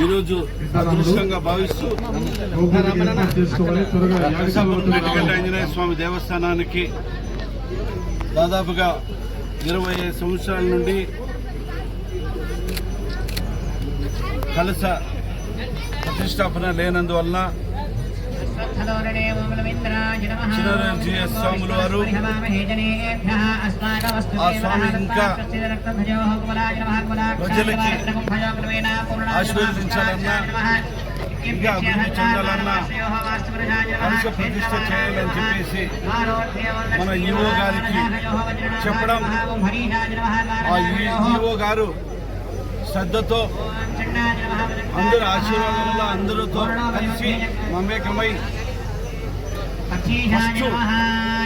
ఈరోజు అదృష్టంగా భావిస్తూ చేసుకోవాలి ఆంజనేయ స్వామి దేవస్థానానికి దాదాపుగా ఇరవై సంవత్సరాల నుండి కలస ప్రతిష్టాపన లేనందువలన స్వాములు వారు ఆ స్వామి ఇంకా ప్రజలకి ఆశీర్వదించాలన్నా ఇంకా అభివృద్ధి చెందాలన్నా కలశ ప్రతిష్ట చేయాలని చెప్పేసి మన ఈవో గారికి చెప్పడం ఆ ఈవో గారు శ్రద్ధతో అందరి ఆశీర్వాదం వల్ల అందరితో కలిసి మమేకమై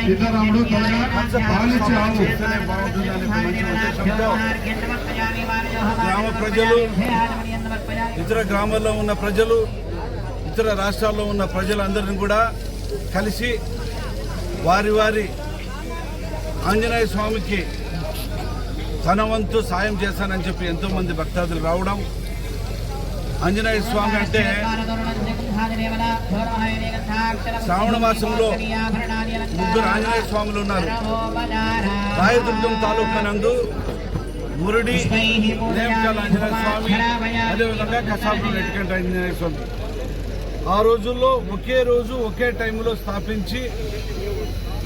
సీతారాముడు త్వరగా పాలించి రావు గ్రామ ప్రజలు ఇతర గ్రామాల్లో ఉన్న ప్రజలు ఇతర రాష్ట్రాల్లో ఉన్న ప్రజలందరిని కూడా కలిసి వారి వారి ఆంజనేయ స్వామికి తన వంతు సాయం చేస్తానని చెప్పి ఎంతో మంది భక్తాదులు రావడం. ఆంజనేయ స్వామి అంటే శ్రావణ మాసంలో ముగ్గురు ఆంజనేయ స్వాములు ఉన్నారు. రాయదుర్గం తాలూకా నందు మురుడి నేమకాల ఆంజనేయ స్వామి అదేవిధంగా కసాపురం ఎటుకంట ఆంజనేయ స్వామి. ఆ రోజుల్లో ఒకే రోజు ఒకే టైంలో స్థాపించి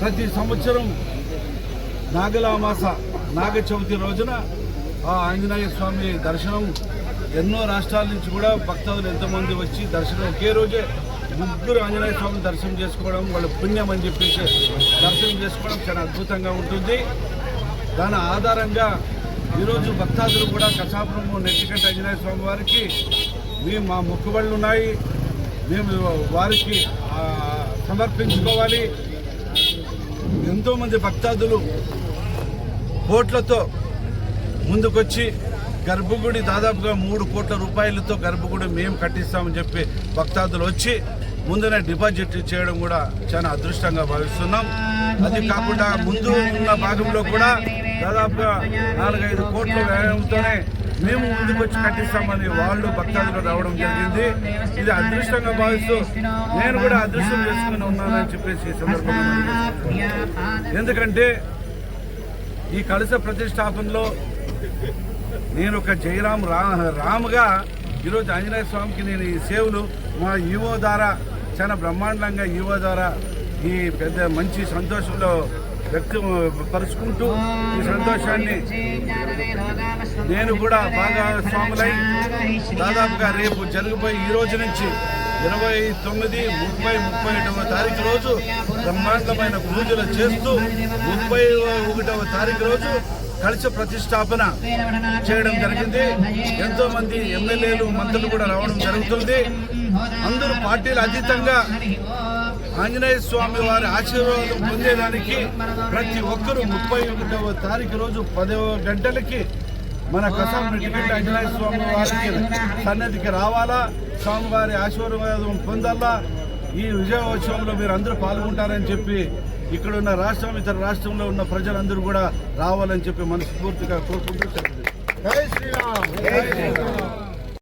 ప్రతి సంవత్సరం నాగలామాస నాగ చవితి రోజున ఆ ఆంజనేయ స్వామి దర్శనం ఎన్నో రాష్ట్రాల నుంచి కూడా భక్తులు ఎంతోమంది వచ్చి దర్శనం ఒకే రోజే ముగ్గురు ఆంజనేయ స్వామిని దర్శనం చేసుకోవడం వాళ్ళ పుణ్యం అని చెప్పేసి దర్శనం చేసుకోవడం చాలా అద్భుతంగా ఉంటుంది. దాని ఆధారంగా ఈరోజు భక్తాదులు కూడా కసాపురము నెట్టికంట ఆంజనేయ స్వామి వారికి మేము మా మొక్కుబళ్ళు ఉన్నాయి. మేము వారికి సమర్పించుకోవాలి. ఎంతోమంది భక్తాదులు కోట్లతో ముందుకొచ్చి గర్భగుడి దాదాపుగా మూడు కోట్ల రూపాయలతో గర్భగుడి మేము కట్టిస్తామని చెప్పి భక్తాదులు వచ్చి ముందునే డిపాజిట్ చేయడం కూడా చాలా అదృష్టంగా భావిస్తున్నాం. అది కాకుండా ముందు ఉన్న భాగంలో కూడా దాదాపుగా నాలుగైదు కోట్ల వ్యయంతోనే మేము ముందుకొచ్చి కట్టిస్తామని వాళ్ళు భక్తాదులు రావడం జరిగింది. ఇది అదృష్టంగా భావిస్తూ నేను కూడా అదృష్టం చేసుకుని ఉన్నానని చెప్పేసి సందర్భంగా ఎందుకంటే ఈ కలుస ప్రతిష్టాపనలో నేను ఒక జయరాం రా రాముగా ఈరోజు ఆంజనేయ స్వామికి నేను ఈ సేవలు మా ఈవో ద్వారా చాలా బ్రహ్మాండంగా ఈవో ద్వారా ఈ పెద్ద మంచి సంతోషంలో వ్యక్తం పరుచుకుంటూ ఈ సంతోషాన్ని నేను కూడా బాగా స్వాములై దాదాపుగా రేపు జరగబోయే ఈ రోజు నుంచి ఇరవై తొమ్మిది ముప్పై ముప్పై ఒకటవ తారీఖు రోజు బ్రహ్మాండమైన పూజలు చేస్తూ ముప్పై ఒకటవ తారీఖు రోజు కలశ ప్రతిష్టాపన చేయడం జరిగింది. ఎంతో మంది ఎమ్మెల్యేలు మంత్రులు కూడా రావడం జరుగుతుంది. అందరూ పార్టీలు అతీతంగా ఆంజనేయ స్వామి వారి ఆశీర్వాదం పొందేదానికి ప్రతి ఒక్కరూ ముప్పై ఒకటవ తారీఖు రోజు పదవ గంటలకి మన కసం రెడ్డిగడ్డ ఆంజనేయ స్వామి వారికి సన్నిధికి రావాలా? స్వామివారి ఆశీర్వాదం పొందాలా? ఈ విజయోత్సవంలో మీరు అందరూ పాల్గొంటారని చెప్పి ఇక్కడ ఉన్న రాష్ట్రం ఇతర రాష్ట్రంలో ఉన్న ప్రజలందరూ కూడా రావాలని చెప్పి మనస్ఫూర్తిగా కోరుకుంటూ సెలవు